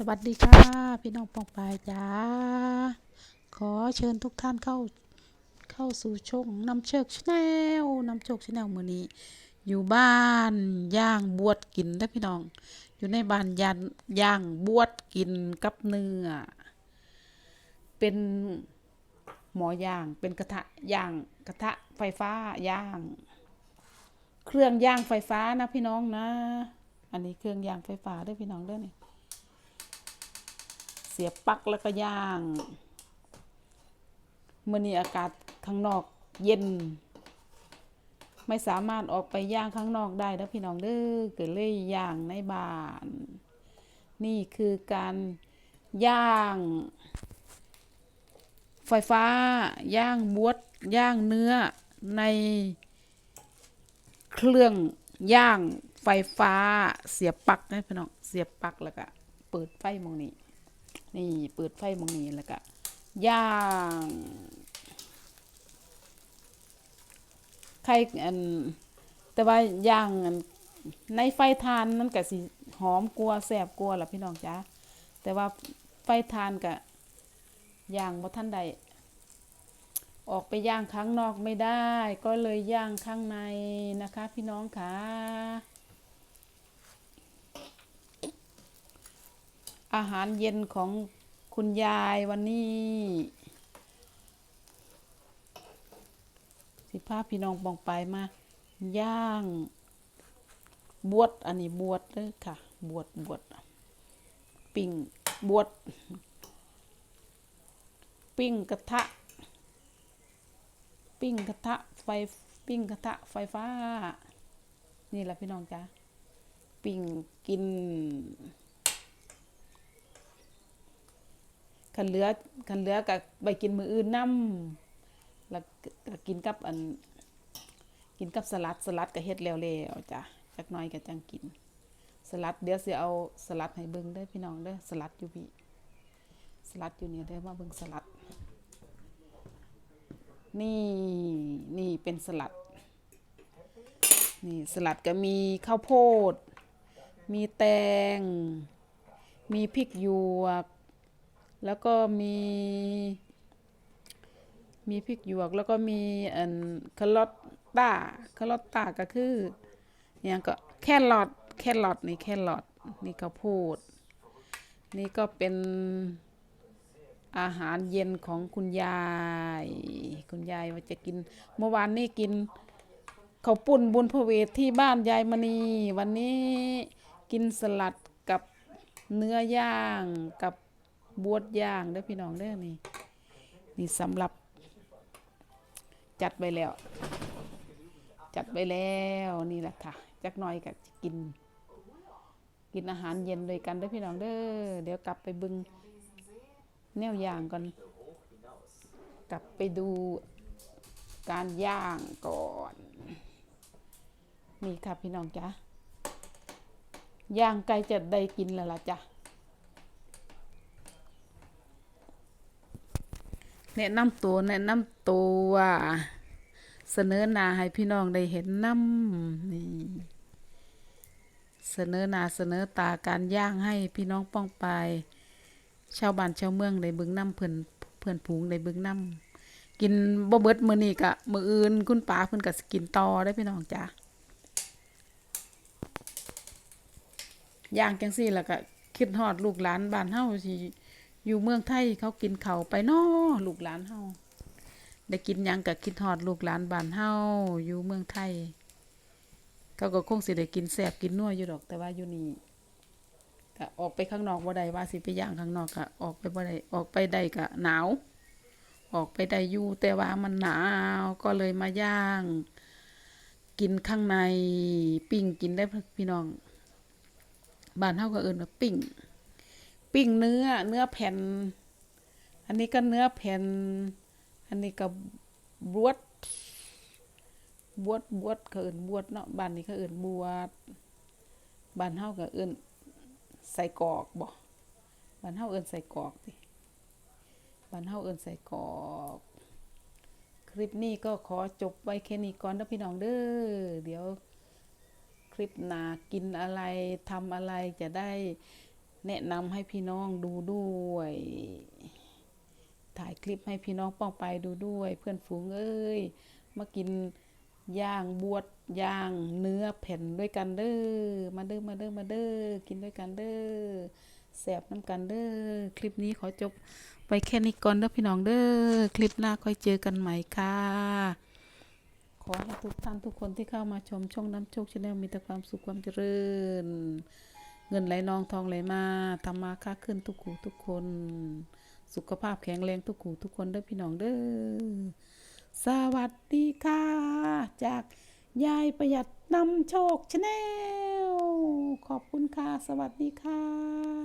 สวัสดีค่ะ พี่น้องปองปายจ้า ขอเชิญทุกท่านเข้าเข้าสู่ช่องนำเชิกชแนลนำโชคชแนลมือนี้ อยู่บ้านย่างบวชกินได้อพี่น้อง อยู่ในบ้านยานย่างบวชกินกับเนื้อเป็นหมอย่างเป็นกระทะย่างกระทะไฟฟ้าย่าง เครื่องย่างไฟฟ้านะพี่น้องนะ อันนี้เครื่องย่างไฟฟ้าด้วยพี่น้องด้อนี่ สียบปลั๊กแล้วก็ย่างเมื่อนี้อากาศข้างนอกเย็น ไม่สามารถออกไปย่างข้างนอกได้แล้วพี่น้องเด้อเกิดเลยย่างในบ้าน นี่คือการย่าง ไฟฟ้า ย่างบวชย่างเนื้อในเครื่องย่างไฟฟ้าเสียบปลั๊กนะพี่น้องเสียบปลั๊กแล้วก็เปิดไฟมองนี้ นี่เปิดไฟมองนี้แล้วก็ย่างใครอันแต่ว่าย่างอันในไฟทานมันก็สิหอมกลัวแสบกลัวล่ะพี่น้องจ้าแต่ว่าไฟทานก็ย่างบ่ทันใดออกไปย่างข้างนอกไม่ได้ ก็เลยย่างข้างในนะคะ พี่น้องค่ะอาหารเย็นของ คุณยายวันนี้สิพาพี่น้องปองไปมาย่าง บวชอันนี้บวชเลยค่ะ บวชบวชปิ้งบวชปิ้งกระทะ ปิ้งกระทะไฟปิ้งกระทะไฟฟ้า นี่แหละพี่น้องจ้าปิ้งกิน คันเหลือคันเหลือกับไปกินมืออื่นน้ำแล้วก,กินกับอัน กินกับสลัดสลัดก็เฮ็ดแล้วแล้วจ้ะจักหน่อยก็จังกิน สลัดเดี๋ยวสิเอาสลัดให้เบิ่งเด้พี่น้องเด้อสลัดอยู่พี่สลัดอยู่นี่เด้มาเบิ่งสลัด นี่นี่เป็นสลัด นี่สลัดก็มีข้าวโพด มีแตง มีพริกหยวก แล้วก็มี มีพริกหยวก แล้วก็มีอันคาร์ลอตตาคาร์ลอตตาก็คืออย่างก็แครอทแครอทนี่แครอทนี่ข้าวโพดนี่ก็เป็นอาหารเย็นของคุณยาย คุณยายว่าจะกิน เมื่อวานนี้กินข้าวปุ้นบุญพเวทที่บ้านยายมณี วันนี้กินสลัดกับเนื้อย่างกับ บวชย่างเด้อพี่น้องเด้อนี่นี่สำหรับ จัดไปแล้ว จัดไปแล้วนี่แหละค่ะจักหน่อยก็จะกิน กินอาหารเย็นด้วยกันเด้อพี่น้องเด้อเดี๋ยวกลับไปบึงแนวย่างก่อนกลับไปดูการย่างก่อนนี่ค่ะพี่น้องจ้ะย่างไก่จะได้กินแล้วล่ะจ้ะ แนะนำตัวแนะนำตัวเสนอหน้าให้พี่น้องได้เห็นน้ำนี่เสนอหน้าเสนอตาการย่างให้พี่น้องป้องไปชาวบ้านชาวเมืองได้เบิ่งน้ำเพิ่นเพิ่นผูงได้เบิ่งน้ำกินบ่เบิดมื้อนี้ก็มื้ออื่นคุณป้าเพิ่นก็สิกินต่อได้พี่น้องจ้าย่างจังซี่แล้วก็คิดฮอดลูกหลานบ้านเฮาสิ อยู่เมืองไทยเขากินเขาไปนาะลูกหลานเฮาได้กินยังก็คิดฮอดลูกหลานบ้านเฮาอยู่เมืองไทย เขาก็คงสิได้กินแซ่บกินนัวอยู่ดอก แต่ว่าอยู่นี่ก็ออกไปข้างนอกบ่ได้ว่าสิไปย่างข้างนอกก็ออกไปบ่ได้ออกไปได้ก็หนาว ออกไปได้อยู่แต่ว่ามันหนาวก็เลยมาย่าง กินข้างในปิ้งกินได้พี่น้องบ้านเฮาก็เอิ้นว่าปิ้ง ปิ้งเนื้อเนื้อแผ่น อันนี้ก็เนื้อแผ่น อันนี้ก็บวชบวชบวชเขาเอิ้นบวชเนาะบ้านนี้เขาเอิ้นบวชบ้านเฮาก็เอิ้นใส่กอกบ่บ้านเฮาเอิ้นใส่กอกติบ้านเฮาเอิ้นใส่กอก คลิปนี้ก็ขอจบไว้แค่นี้ก่อนเด้อพี่น้องเด้อเดี๋ยวคลิปหนากินอะไรทำอะไรจะได้ แนะนำให้พี่น้องดูด้วย ถ่ายคลิปให้พี่น้องป้องไปดูด้วย เพื่อนฝูงเอ้ย มากินย่างบวชย่างเนื้อแผ่นด้วยกันเด้อ มาเด้อ มาเด้อ มาเด้อ กินด้วยกันเด้อแสบน้ำกันเด้อ คลิปนี้ขอจบไปแค่นี้ก่อนเด้อพี่น้องเด้อ คลิปหน้าค่อยเจอกันใหม่ค่ะ ขอให้ทุกท่านทุกคนที่เข้ามาชมช่องน้ำโชคชาแนลมีแต่ความสุขความเจริญ เงินไหลนองทองไหลมาทำมาค้าขึ้นทุกขูทุกคน สุขภาพแข็งแรงทุกขูทุกคนเด้อพี่น้องเด้อ สวัสดีค่ะ จากยายประหยัดนำโชคชาแนลขอบคุณค่ะ สวัสดีค่ะ